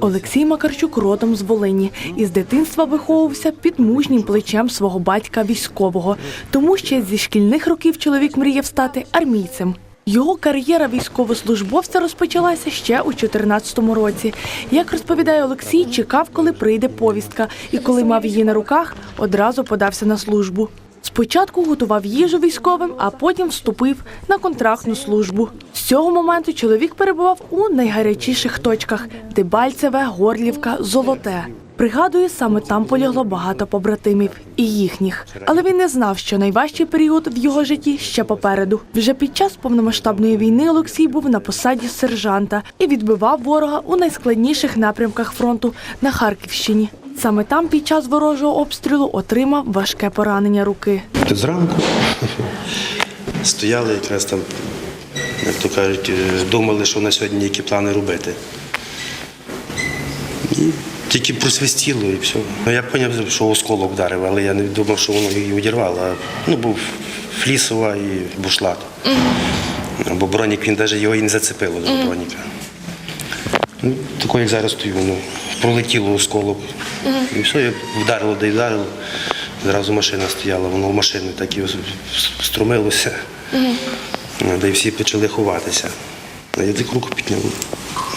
Олексій Макарчук родом з Волині і з дитинства виховувався під мужнім плечем свого батька військового. Тому ще зі шкільних років чоловік мріяв стати армійцем. Його кар'єра військовослужбовця розпочалася ще у 2014 році. Як розповідає Олексій, чекав, коли прийде повістка, і коли мав її на руках, одразу подався на службу. Спочатку готував їжу військовим, а потім вступив на контрактну службу. З цього моменту чоловік перебував у найгарячіших точках: Дебальцеве, Горлівка, Золоте. Пригадує, саме там полягло багато побратимів і їхніх. Але він не знав, що найважчий період в його житті ще попереду. Вже під час повномасштабної війни Олексій був на посаді сержанта і відбивав ворога у найскладніших напрямках фронту на Харківщині. Саме там під час ворожого обстрілу отримав важке поранення руки. Тут зранку стояли якраз там, як то кажуть, е, думали, що на сьогодні які плани робити. І тільки просвистіло і все. Ну, я зрозумів, що осколок вдарив, але я не думав, що воно її одірвало. Ну, був флісова і бушлат. Бо бронік, він навіть його і не зацепило до броніка. Ну, такий, як зараз стою, ну, пролетіло осколок. І все, я вдарило, де вдарило. Зразу машина стояла, воно в машину так і струмилося. Де всі почали ховатися. А я так руку підняв.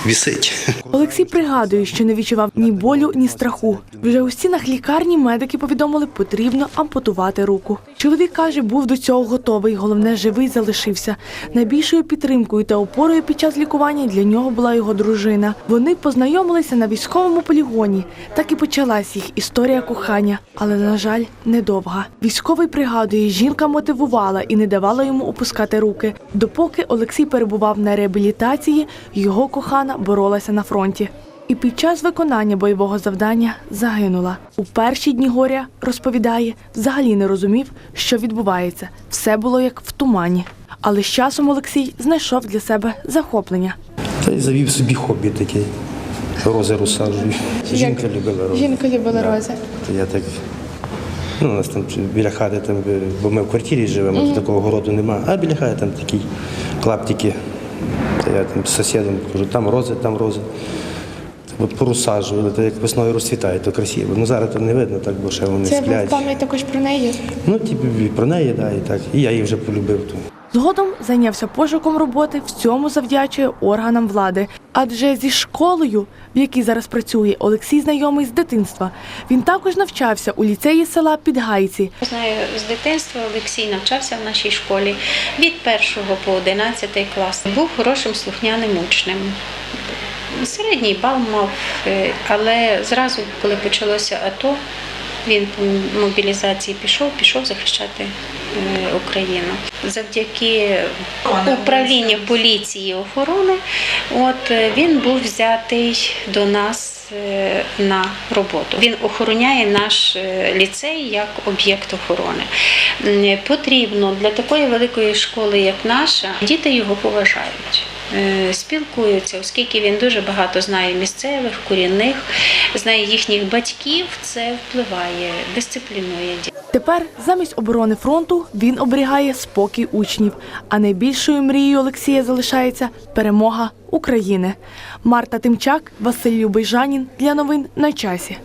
Вісить. Олексій пригадує, що не відчував ні болю, ні страху. Вже у стінах лікарні медики повідомили, потрібно ампутувати руку. Чоловік каже, був до цього готовий. Головне, живий залишився. Найбільшою підтримкою та опорою під час лікування для нього була його дружина. Вони познайомилися на військовому полігоні. Так і почалась їх історія кохання, але на жаль, недовга. Військовий пригадує, жінка мотивувала і не давала йому опускати руки. Допоки Олексій перебував на реабілітації, його кохана боролася на фронті. І під час виконання бойового завдання загинула. У перші дні горя, розповідає, взагалі не розумів, що відбувається. Все було як в тумані. Але з часом Олексій знайшов для себе захоплення. Та й завів собі хобі таке. Рози розсаджую. Жінка любила рози. Жінка любила рози. То я так. Ну, у нас там біля хати, там, бо ми в квартирі живемо, то такого городу нема. А біля хати там такі клаптики. Та я там з сусідом кажу, там рози, там рози. От порозсаджували, то як весною розцвітає, то красиво. Ну зараз то не видно, так, бо ще вони Це сплять. пам'ять також про неї. Ну, типу, і про неї, да, і так. І я її вже полюбив. То. Згодом зайнявся пошуком роботи, в цьому завдячує органам влади. Адже зі школою, в якій зараз працює, Олексій знайомий з дитинства. Він також навчався у ліцеї села Підгайці. Знаю з дитинства Олексій навчався в нашій школі від 1 по 11 клас. Був хорошим слухняним учнем. Середній бал мав, е, але зразу, коли почалося АТО, він по мобілізації пішов, пішов захищати е, Україну. Завдяки управлінню поліції і охорони, от е, він був взятий до нас е, на роботу. Він охороняє наш ліцей як об'єкт охорони. Потрібно для такої великої школи, як наша, діти його поважають. Е, Спілкуються, оскільки він дуже багато знає місцевих, корінних, знає їхніх батьків, це впливає, дисциплінує дітей. Тепер замість оборони фронту він оберігає спокій учнів. А найбільшою мрією Олексія залишається перемога України. Марта Тимчак, Василь Любийжанін для новин на часі.